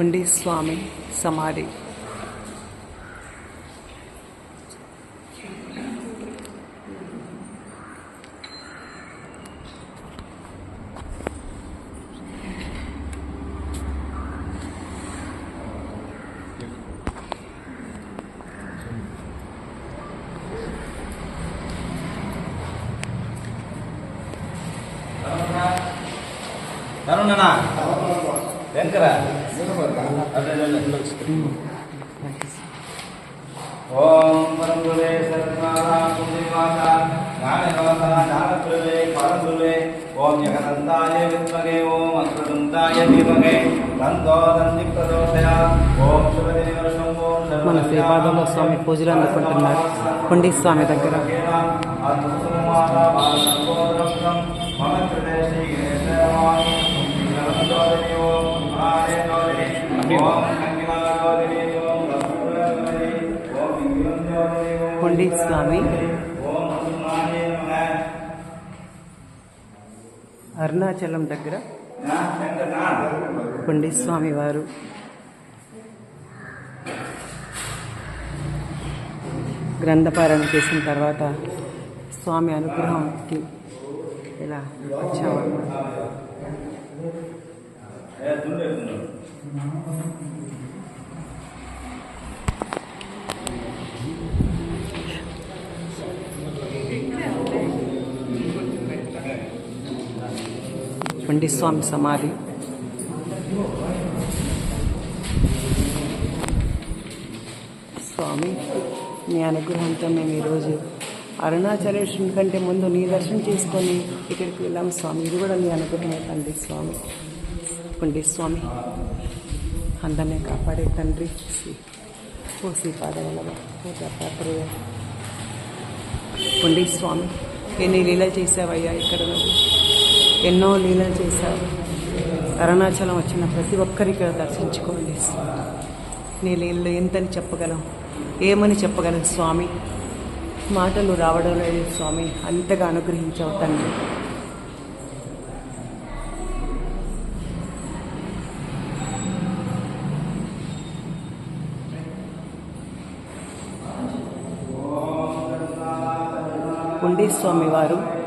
ఉండి స్వామి సమాధి. తరుణనా వెంకర. ఓం పరంగులే సర్వాహ పుణ్యవాస జ్ఞానకవస జ్ఞానప్రవే పరంగులే ఓం జగదంతాయ విద్మగే ఓం అగ్రదంతాయ ధీమగే తంతో దంది ప్రదోషయ ఓం శుభదిని వర్షం ఓం మన శ్రీపాదంలో స్వామి పూజలు అందుకుంటున్నారు కొండి స్వామి దగ్గర మమ ఓం స్వామి. అరుణాచలం దగ్గర నా స్వామి వారు. గ్రంథపారాయణ చేసిన తర్వాత స్వామి అనుగ్రహంకి ఇలా వచ్చామన్నమాట. చెప్పండి స్వామి సమాధి. స్వామి మీ అనుగ్రహంతో మేము ఈరోజు అరుణాచలేశ్వరుని కంటే ముందు నీ దర్శనం చేసుకొని ఇక్కడికి వెళ్ళాం స్వామి. ఇది కూడా నీ అనుగ్రహమే తండ్రి స్వామి. పండి స్వామి. అందరినీ కాపాడే తండ్రి ఓ శ్రీపాదవల్లభ ఓ దత్తాత్రేయ స్వామి ఎన్ని లీల చేసావయ్యా ఇక్కడ నువ్వు? ఎన్నో లీలలు చేశారు. అరుణాచలం వచ్చిన ప్రతి ఒక్కరికి దర్శించుకోండి. నీ లీలలు ఎంతని చెప్పగలం? ఏమని చెప్పగలం స్వామి? మాటలు రావడం లేదు స్వామి. అంతగా అనుగ్రహించవుతాను తండ్రి. ఉండే స్వామి వారు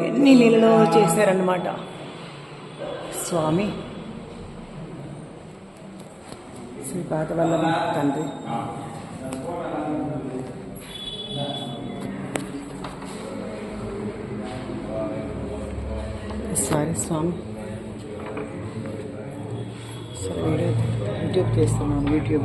ఎన్ని లీలలో చేశారన్నమాట. స్వామి. శ్రీపాద వల్లభ తండ్రి. సరే స్వామి. సరే వీడియో యూట్యూబ్ చేస్తున్నాను యూట్యూబ్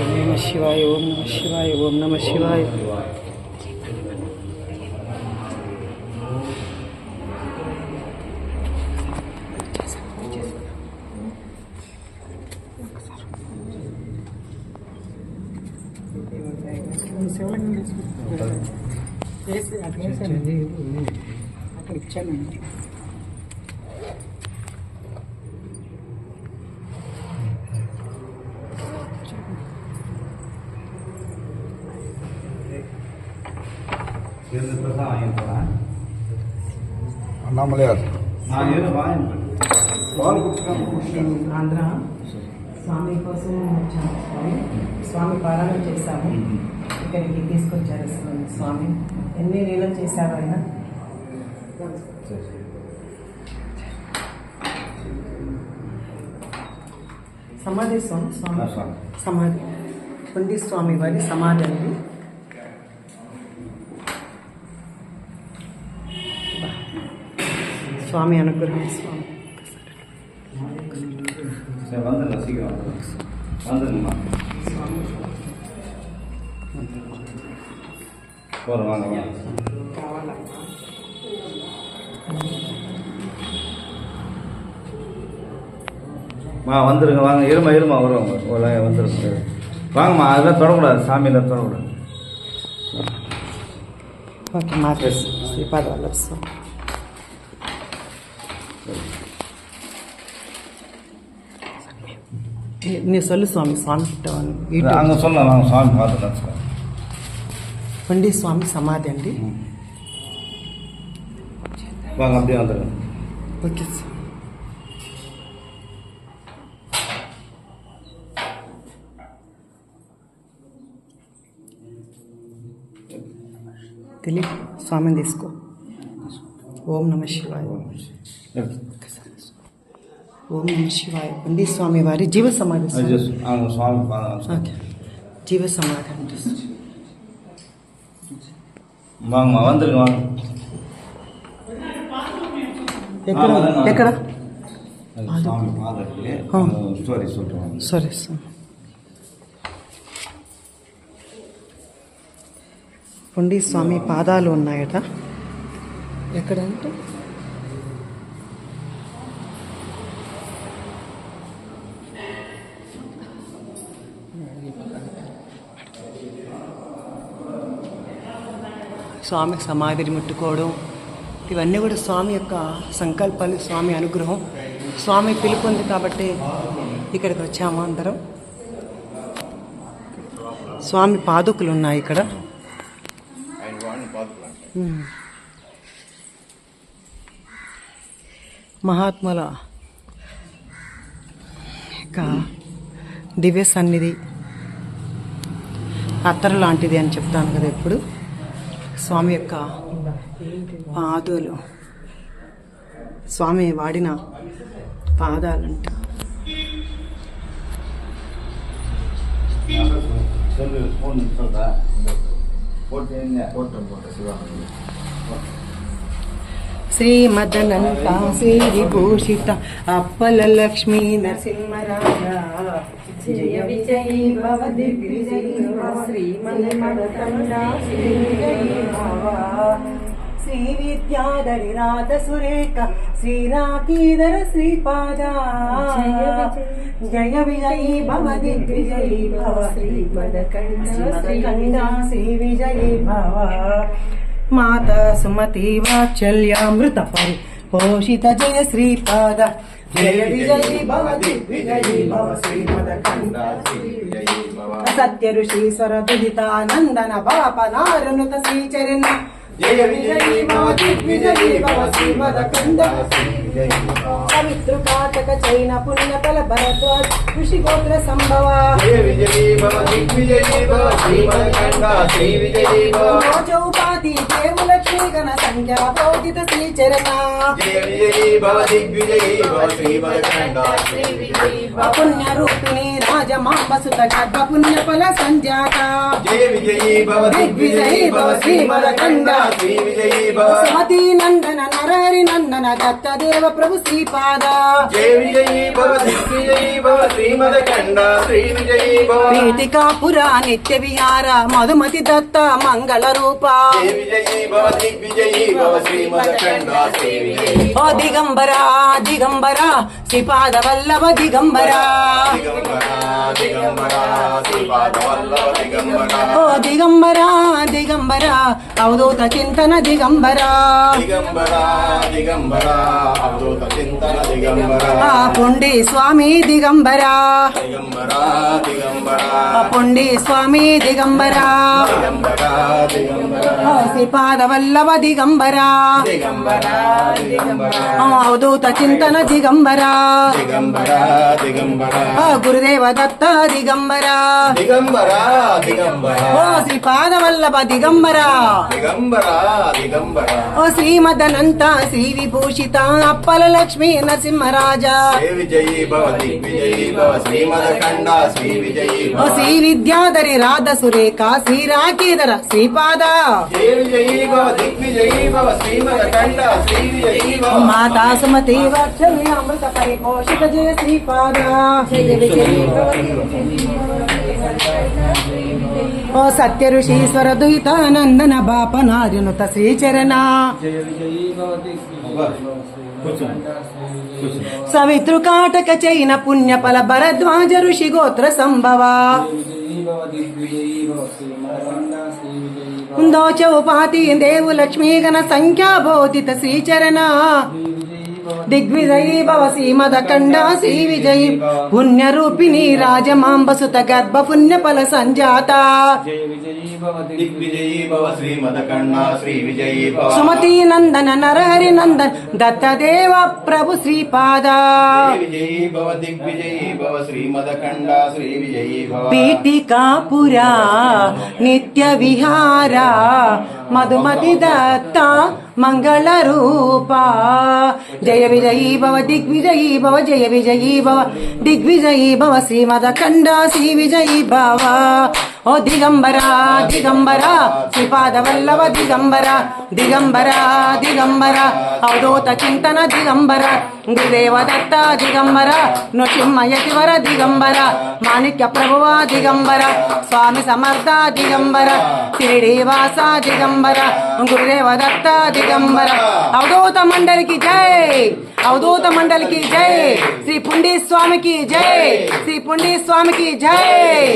ఓం నమ శివాయ ఓం నమ శివాయ ఓం నమ శివాయ. అక్కడ ఇచ్చానండి ఆంధ్ర స్వామి కోసం వచ్చాము స్వామి స్వామి పారాయణ చేశాము ఇక్కడికి తీసుకొచ్చారు స్వామి. స్వామి. ఎన్ని నీళ్ళు చేశారు ఆయన? సమాధి స్వామి స్వామి. స్వామి. సమాధి. కొండి స్వామి వారి సమాధి అండి. స్వామి అనుగ్రహం స్వామి Se van de la siga. வந்துருங்கம்மா போகிறோம் வாங்க வாங்க மா வந்துருங்க வாங்க இருமா இருமா வருவாங்க ஒரு வந்துருங்க வாங்கம்மா அதெல்லாம் தொடக்கூடாது சாமியெல்லாம் தொடக்கூடாது ஓகே மாற்றி శ్రీపాద వల్లభ நீ- நீ சொல்லு சுவாமி சுவாமி கிட்ட வந்து அங்கே சொல்லலாம் வாங்க சாமி பார்த்துக்கலாம் சார் పండి స్వామి సమాధి అండి வாங்க அப்படியே வந்துடுங்க ఓకే సార్ తెలియదు స్వామిని తీసుకో ఓం నమ శివాయ ఓం నమ శివాయ ఉంది స్వామివారి జీవ సమాధి ఓకే జీవ సమాధి అంటే ఎక్కడ ఎక్కడ సరే సార్ పొండి స్వామి పాదాలు ఉన్నాయట ఎక్కడంటే స్వామికి సమాధిని ముట్టుకోవడం ఇవన్నీ కూడా స్వామి యొక్క సంకల్పాలు స్వామి అనుగ్రహం. స్వామి పిలుపు ఉంది కాబట్టి ఇక్కడికి వచ్చాము అందరం. స్వామి పాదుకులు ఉన్నాయి ఇక్కడ మహాత్ముల యొక్క దివ్య సన్నిధి అత్తరు లాంటిది అని చెప్తాను కదా ఎప్పుడు. స్వామి యొక్క పాదులు స్వామి వాడిన పాదాలంట పోటీ పోటీ శివ శ్రీమదనంత శ్రీ విభూషిత అప్పల లక్ష్మీ నరసింహరాజ జయ విజయీ భవ దిగ్విజయీ భవ శ్రీమన్మదకండ శ్రీ విజయీ భవ శ్రీ విద్యాధరి రాధ సురేఖ శ్రీరాకీధర శ్రీపాద జయ విజయీ భవ దిగ్విజయీ భవ శ్రీమదకండ శ్రీ విజయీ భవ మాత సుమతి వాత్సల్యామృత పరి పోషిత జయ శ్రీపాద సత్య ఋషీశ్వర దుహితానందన బాప నారనుత శ్రీచరణ జయ విజయీ భవ దిగ్విజయీ భవ శ్రీమదకండ. పవిత్ర కాటక చైన పుణ్యతల భరద్వాజ్ ఋషి గోత్ర సంభవ జయ విజయీ భవ దిగ్విజయీ శ్రీ విజయీ దేవులక్ష్మీ గణ సంఖ్యా బోధిత జయ విజయీ దిగ్విజయీ శ్రీ విజయీ పుణ్య రూపిణి రాజమాంబ సుత గర్భ పుణ్య ఫల సంజాత జయ విజయీ భవ దిగ్విజయీ భవ శ్రీమదకండ శ్రీ విజయీ భవ. స్వాతి నందన నరహరి నందన దత్త దేవ ప్రభు శ్రీపాద. జయ విజయీ భవ దిగ్విజయీ భవ శ్రీమదకండ శ్రీ విజయీ భవ. పీఠికాపుర నిత్య విహార మధుమతి దత్త మంగళ రూప. జయ విజయీ భవ దిగ్విజయీ భవ శ్రీమదకండ శ్రీ విజయీ ఓ దిగంబర దిగంబర శ్రీపాద వల్లభ దిగంబర. దిగంబర. ఓ దిగంబర దిగంబర అవధూత చింతన దిగంబర దిగంబర దిగంబర అవధూత చింతన దిగంబర ఆ పొండి స్వామి దిగంబర దిగంబర పొండి స్వామి దిగంబర. దిగంబర దిగంబర। అవధూత చింతన దిగంబర. గురుదేవ దత్త దిగంబర. ఓ శ్రీపాద వల్లభ దిగంబర ఓ శ్రీమదనంత శ్రీ విభూ విభూషిత అప్పల లక్ష్మీ నరసింహరాజా. శ్రీ విజయీ భవ దిగ్విజయీ భవ శ్రీమదఖండ శ్రీ విజయీ ఓ శ్రీ విద్యాధరి రాధ సురేఖ శ్రీ రాకేదర శ్రీపాద విజయీ విజయీ మాతా సుమతి వాత్సల్య అమృత పరిపోషిత జయ శ్రీపాద. జయ విజయ ఓ సత్య ఋషీశ్వర దుహితానందన బాపనార్యునుత శ్రీచరణ కూర్చోండి కూర్చోండి. సవితృకాటక చైన పుణ్యఫల భరద్వాజ ఋషి గోత్ర సంభవ. దోచౌపాతి దేవు లక్ష్మీ గణ సంఖ్యాబోధిత శ్రీచరణ. దిగ్విజయీ భవ శ్రీమద కండ శ్రీ విజయీ పుణ్యరూపిణి రాజమాంబసుత గర్భ పుణ్యఫల సంజాత సుమతి నందన నరహరి నందన్ దత్తదేవ ప్రభు శ్రీపాద పీఠికాపురా నిత్య విహార మధుమతి దత్త మంగళ రూప. జయ విజయీ భవ దిగ్విజయీ భవ జయ విజయీ భవ దిగ్విజయీ భవ శ్రీమద ఖండ శ్రీ విజయీ భవ. ఓ దిగంబరా దిగంబరా శ్రీపాద వల్లభ దిగంబర దిగంబరా దిగంబర అవధూత చింతన దిగంబర గురుదేవ దిగంబర నృసింహయతివర దిగంబర మాణిక్య ప్రభువ దిగంబర స్వామి సమర్థ దిగంబర శిరిడీవాస దిగంబర గురుదేవదత్త దిగంబర. అవధూత మండలికి జై! అవధూత మండలికి జై! శ్రీ పుండి స్వామికి జై! శ్రీ పుండి స్వామికి జై!